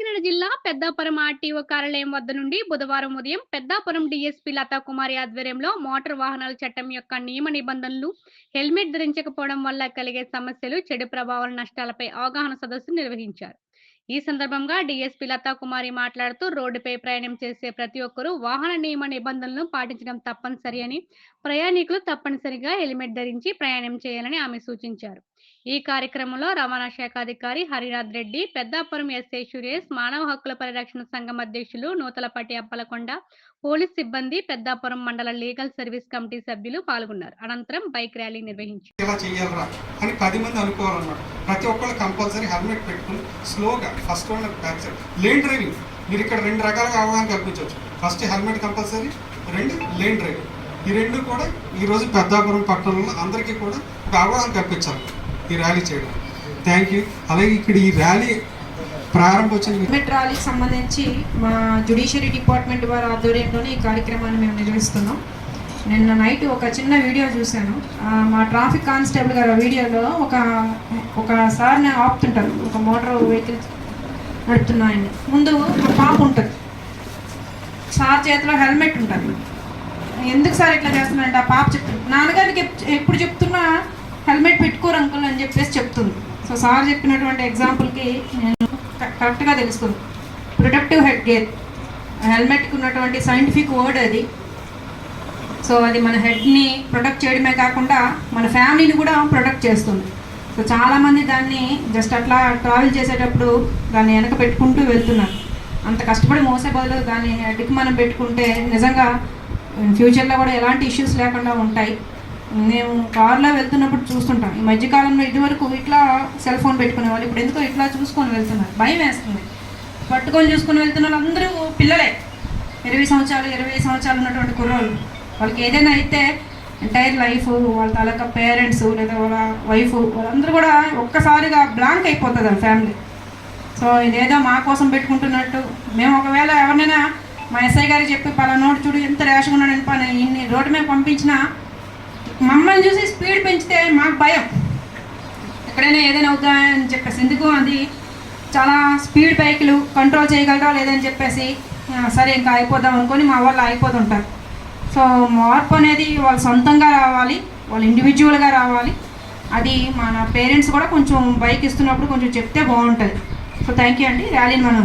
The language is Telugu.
జిల్లా పెద్దాపురం ఆర్టీఓ కార్యాలయం వద్ద నుండి బుధవారం ఉదయం పెద్దాపురం డీఎస్పీ లతాకుమారి ఆధ్వర్యంలో మోటార్ వాహనాల చట్టం యొక్క నియమ నిబంధనలు హెల్మెట్ ధరించకపోవడం వల్ల కలిగే సమస్యలు చెడు ప్రభావాల నష్టాలపై అవగాహన సదస్సు నిర్వహించారు. ఈ సందర్భంగా డీఎస్పీ లతాకుమారి మాట్లాడుతూ రోడ్డుపై ప్రయాణం చేసే ప్రతి ఒక్కరూ వాహన నియమ నిబంధనలను పాటించడం తప్పనిసరి అని ప్రయాణికులు తప్పనిసరిగా హెల్మెట్ ధరించి ప్రయాణం చేయాలని ఆమె సూచించారు. ఈ కార్యక్రమంలో రవాణా శాఖ అధికారి హరినాథ్ రెడ్డి పెద్దాపురం ఎస్ఐ సురేష్ మానవ హక్కుల పరిరక్షణ సంఘం అధ్యక్షులు నూతలపాటి అప్పలకొండ పోలీస్ సిబ్బంది పెద్దాపురం మండల లీగల్ సర్వీస్ కమిటీ సభ్యులు పాల్గొన్నారు. అనంతరం బైక్ ర్యాలీ నిర్వహించారు. ఇలా అని పది మంది అనుకోవాలన్నమాట ప్రతి ఒక్కళ్ళు కంపల్సరీ హెల్మెట్ పెట్టుకుని స్లోగా first one back side lane driving. మీరు ఇక్కడ రెండు రకాలుగా అవగాహన కల్పించవచ్చు. ఫస్ట్ హెల్మెట్ కంపల్సరీ రెండు లేన్ డ్రైవింగ్. ఈ రెండు కూడా ఈరోజు పెద్దాపురం పట్టణంలో అందరికీ కూడా ఒక అవగాహన కల్పించాలి. ఈ ర్యాలీ చేయడం. థ్యాంక్ యూ అలాగే ఇక్కడ ఈ ర్యాలీ ప్రారంభోత్సవం ర్యాలీకి సంబంధించి మా జుడిషియరీ డిపార్ట్మెంట్ వారి ఆధ్వర్యంలోనే ఈ కార్యక్రమాన్ని మేము నిర్వహిస్తున్నాం. నిన్న నైట్ ఒక చిన్న వీడియో చూశాను. మా ట్రాఫిక్ కానిస్టేబుల్ గారు వీడియోలో ఒక ఒక సార్ని ఆపుతుంటారు. ఒక మోటార్ వెహికల్ నడుపుతున్నాయని. ముందు ఒక పాప ఉంటుంది. సార్ చేతిలో హెల్మెట్ ఉంటుంది. ఎందుకు సార్ ఇట్లా చేస్తున్నారంటే ఆ పాప చెప్తుంది. నాన్నగారికి ఎప్- ఎప్పుడు చెప్తున్నా హెల్మెట్ పెట్టుకోరు అంకుల్ అని చెప్పేసి చెప్తుంది సో సార్ చెప్పినటువంటి ఎగ్జాంపుల్కి నేను కరెక్ట్గా తెలుస్తుంది. ప్రొటెక్టివ్ హెడ్ గేర్ హెల్మెట్కి ఉన్నటువంటి సైంటిఫిక్ వర్డ్ అది. సో అది మన హెడ్ని ప్రొటెక్ట్ చేయడమే కాకుండా మన ఫ్యామిలీని కూడా ప్రొటెక్ట్ చేస్తుంది. సో చాలామంది దాన్ని జస్ట్ అట్లా ట్రావెల్ చేసేటప్పుడు దాన్ని వెనక పెట్టుకుంటూ వెళ్తున్నారు. అంత కష్టపడి మోసే బదులు దాన్ని హెడ్కి మనం పెట్టుకుంటే నిజంగా ఫ్యూచర్లో కూడా ఎలాంటి ఇష్యూస్ లేకుండా ఉంటాయి. మేము కార్లో వెళ్తున్నప్పుడు చూస్తుంటాం ఈ మధ్యకాలంలో ఇదివరకు ఇట్లా సెల్ ఫోన్ పెట్టుకునే వాళ్ళు ఇప్పుడు ఎందుకో ఇట్లా చూసుకొని వెళ్తున్నారు. భయం వేస్తుంది. పట్టుకొని చూసుకొని వెళ్తున్న వాళ్ళందరూ పిల్లలే. ఇరవై సంవత్సరాలు ఇరవై సంవత్సరాలు ఉన్నటువంటి కుర్రోళ్ళు. వాళ్ళకి ఏదైనా అయితే ఎంటైర్ లైఫ్ వాళ్ళ తాలూకా పేరెంట్స్ లేదా వాళ్ళ వైఫ్ వాళ్ళందరూ కూడా ఒక్కసారిగా బ్లాంక్ అయిపోతుంది వాళ్ళ ఫ్యామిలీ సో ఇదేదో మా కోసం పెట్టుకుంటున్నట్టు. మేము ఒకవేళ ఎవరినైనా మా ఎస్ఐ గారికి చెప్పి పలానోడు చూడు ఎంత ర్యాష్గా ఉన్నాడు పని? ఇన్ని రోడ్డు మీద పంపించినా మమ్మల్ని చూసి స్పీడ్ పెంచితే మాకు భయం. ఎక్కడైనా ఏదైనా అవుతా అని చెప్పేసి. ఎందుకు? అది చాలా స్పీడ్ బైకులు కంట్రోల్ చేయగలరా లేదని చెప్పేసి సరే ఇంకా అయిపోదాం అనుకొని మా వాళ్ళు అయిపోతుంటారు సో మార్పు అనేది వాళ్ళు సొంతంగా రావాలి వాళ్ళు ఇండివిజువల్గా రావాలి. అది మన పేరెంట్స్ కూడా కొంచెం బైక్ ఇస్తున్నప్పుడు కొంచెం చెప్తే బాగుంటుంది. సో థ్యాంక్ యూ అండి. ర్యాలీని మనం